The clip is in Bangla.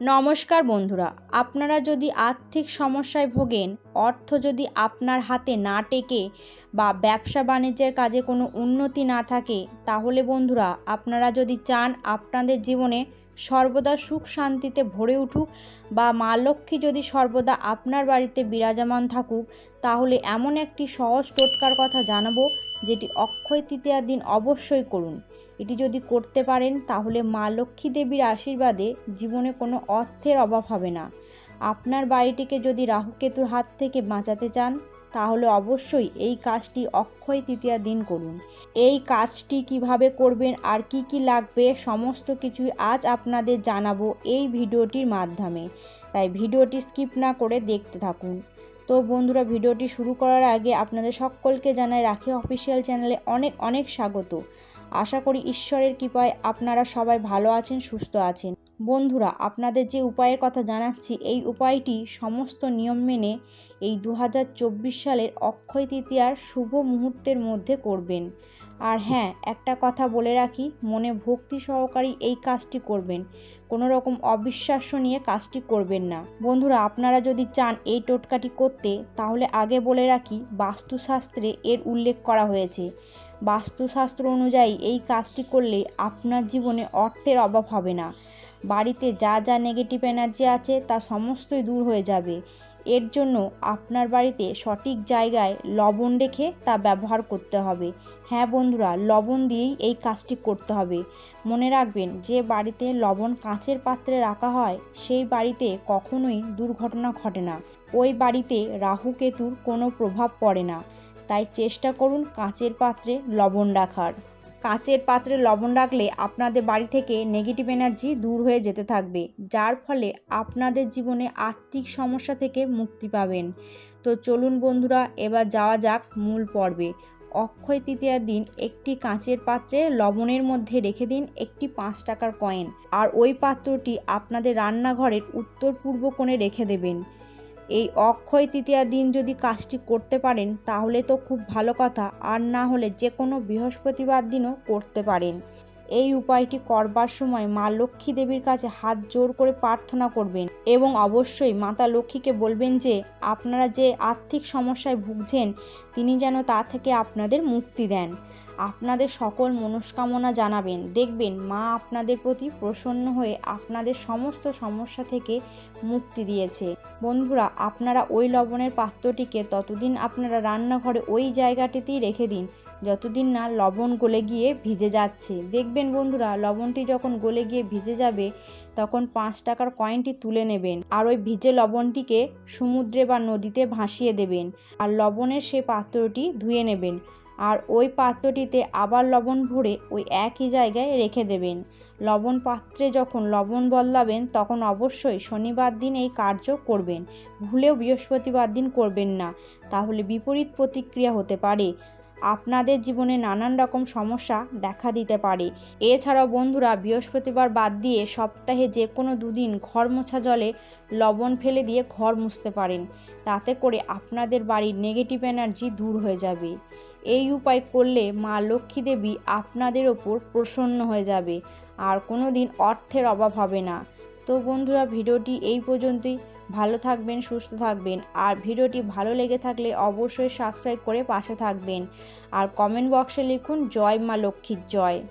নমস্কার বন্ধুরা, আপনারা যদি আর্থিক সমস্যায় ভোগেন, অর্থ যদি আপনার হাতে না টেকে বা ব্যবসা বাণিজ্যের কাজে কোনো উন্নতি না থাকে, তাহলে বন্ধুরা, আপনারা যদি চান আপনাদের জীবনে সর্বদা সুখ শান্তিতে ভরে উঠুক বা মা লক্ষ্মী যদি সর্বদা আপনার বাড়িতে বিরাজমান থাকুক, তাহলে এমন একটি সহজ টোটকার কথা জানাব, যেটি অক্ষয় তৃতীয়ার দিন অবশ্যই করুন। এটি যদি করতে পারেন, তাহলে মা লক্ষ্মী দেবীর আশীর্বাদে জীবনে কোনো অর্থের অভাব হবে না। আপনার বাড়িটিকে যদি রাহুকেতুর হাত থেকে বাঁচাতে চান তাহলে অবশ্যই এই কাজটি অক্ষয় তৃতীয়া দিন করুন। এই কাজটি কীভাবে করবেন আর কি কি লাগবে সমস্ত কিছুই আজ আপনাদের জানাব এই ভিডিওটির মাধ্যমে। তাই ভিডিওটি স্কিপ না করে দেখতে থাকুন। তো বন্ধুরা, ভিডিওটি শুরু করার আগে আপনাদের সকলকে জানাই রাখি অফিসিয়াল চ্যানেলে অনেক অনেক স্বাগত। আশা করি ঈশ্বরের কৃপায় আপনারা সবাই ভালো আছেন, সুস্থ আছেন। বন্ধুরা, আপনাদের যে উপায়ের কথা জানাচ্ছি, এই উপায়টি সমস্ত নিয়ম মেনে এই দু হাজার চব্বিশ সালের অক্ষয় তৃতীয়ার শুভ মুহূর্তের মধ্যে করবেন। আর হ্যাঁ একটা কথা বলে রাখি, মনে ভক্তি সহকারী এই কাজটি করবেন। কোনো রকম অবিশ্বাস্য নিয়ে কাজটি করবেন না। বন্ধুরা, আপনারা যদি চান এই টোটকাটি করতে, তাহলে আগে বলে রাখি, বাস্তুশাস্ত্রে এর উল্লেখ করা হয়েছে। বাস্তুশাস্ত্র অনুযায়ী এই কাজটি করলে আপনার জীবনে অর্থের অভাব হবে না। বাড়িতে যা যা নেগেটিভ এনার্জি আছে, তা সমস্তই দূর হয়ে যাবে। এর জন্য আপনার বাড়িতে সঠিক জায়গায় লবণ রেখে তা ব্যবহার করতে হবে। হ্যাঁ বন্ধুরা, লবণ দিয়েই এই কাজটি করতে হবে। মনে রাখবেন, যে বাড়িতে লবণ কাঁচের পাত্রে রাখা হয়, সেই বাড়িতে কখনোই দুর্ঘটনা ঘটে না। ওই বাড়িতে রাহু কেতুর কোনো প্রভাব পড়ে না। তাই চেষ্টা করুন কাঁচের পাত্রে লবণ রাখার। কাঁচের পাত্রে লবণ রাখলে আপনাদের বাড়ি থেকে নেগেটিভ এনার্জি দূর হয়ে যেতে থাকবে, যার ফলে আপনাদের জীবনে আর্থিক সমস্যা থেকে মুক্তি পাবেন। তো চলুন বন্ধুরা, এবার যাওয়া যাক মূল পর্বে। অক্ষয় তৃতীয়ার দিন একটি কাঁচের পাত্রে লবণের মধ্যে রেখে দিন একটি পাঁচ টাকার কয়েন আর ওই পাত্রটি আপনাদের রান্নাঘরের উত্তর পূর্ব কোণে রেখে দেবেন। এই অক্ষয় তৃতীয়ার দিন যদি কাজটি করতে পারেন, তাহলে তো খুব ভালো কথা। আর না হলে যে কোনো বৃহস্পতিবার দিনও করতে পারেন। এই উপায়টি করবার সময় মা লক্ষ্মী দেবীর কাছে হাত জোর করে প্রার্থনা করবেন এবং অবশ্যই মাতা লক্ষ্মীকে বলবেন যে, আপনারা যে আর্থিক সমস্যায় ভুগছেন, তিনি যেন তা থেকে আপনাদের মুক্তি দেন। আপনাদের সকল মনস্কামনা জানাবেন। দেখবেন মা আপনাদের প্রতি প্রসন্ন হয়ে আপনাদের সমস্ত সমস্যা থেকে মুক্তি দিয়েছে। বন্ধুরা, আপনারা ওই লবণের পাত্রটিকে ততদিন আপনারা রান্নাঘরে ওই জায়গাটিতেই রেখে দিন। যতদিন না লবণ গলে গিয়ে ভিজে যাচ্ছে। দেখবেন বন্ধুরা, লবণটি যখন গলে গিয়ে ভিজে যাবে, তখন পাঁচ টাকার কয়েনটি তুলে নেবেন আর ওই ভিজে লবণটিকে সমুদ্রে বা নদীতে ভাসিয়ে দেবেন আর লবণের সে পাত্রটি ধুয়ে নেবেন আর ওই পাত্রটিতে আবার লবণ ভরে ওই একই জায়গায় রেখে দেবেন। লবণ পাত্রে যখন লবণ বদলাবেন, তখন অবশ্যই শনিবার দিন এই কার্য করবেন। ভুলেও বৃহস্পতিবার দিন করবেন না। তাহলে বিপরীত প্রতিক্রিয়া হতে পারে। আপনাদের জীবনে নানান রকম সমস্যা দেখা দিতে পারে। এছাড়াও বন্ধুরা, বৃহস্পতিবার বাদ দিয়ে সপ্তাহে যে কোনো দুদিন ঘর মোছা জলে লবণ ফেলে দিয়ে ঘর মুছতে পারেন। তাতে করে আপনাদের বাড়ির নেগেটিভ এনার্জি দূর হয়ে যাবে। এই উপায় করলে মা লক্ষ্মী দেবী আপনাদের ওপর প্রসন্ন হয়ে যাবে। আর কোনো দিন অর্থের অভাব হবে না। তো বন্ধুরা, ভিডিওটি এই পর্যন্তই। ভালো থাকবেন, সুস্থ থাকবেন। আর ভিডিওটি ভালো লেগে থাকলে অবশ্যই সাবস্ক্রাইব করে পাশে থাকবেন। আর কমেন্ট বক্সে লিখুন, জয় মা লক্ষ্মীর জয়।